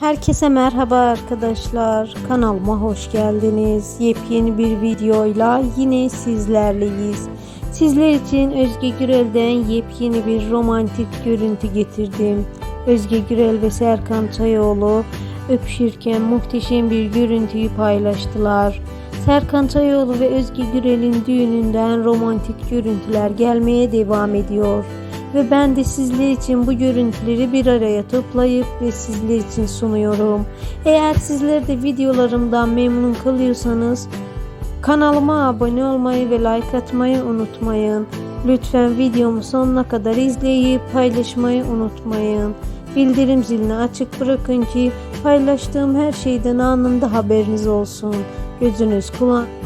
Herkese merhaba arkadaşlar. Kanalıma hoş geldiniz. Yepyeni bir videoyla yine sizlerleyiz. Sizler için Özge Gürel'den yepyeni bir romantik görüntü getirdim. Özge Gürel ve Serkan Çayoğlu öpüşürken muhteşem bir görüntüyü paylaştılar. Serkan Çayoğlu ve Özge Gürel'in düğününden romantik görüntüler gelmeye devam ediyor. Ve ben de sizler için bu görüntüleri bir araya toplayıp ve sizler için sunuyorum. Eğer sizler de videolarımdan memnun kalıyorsanız kanalıma abone olmayı ve like atmayı unutmayın. Lütfen videomu sonuna kadar izleyip paylaşmayı unutmayın. Bildirim zilini açık bırakın ki paylaştığım her şeyden anında haberiniz olsun. Gözünüz kulağınız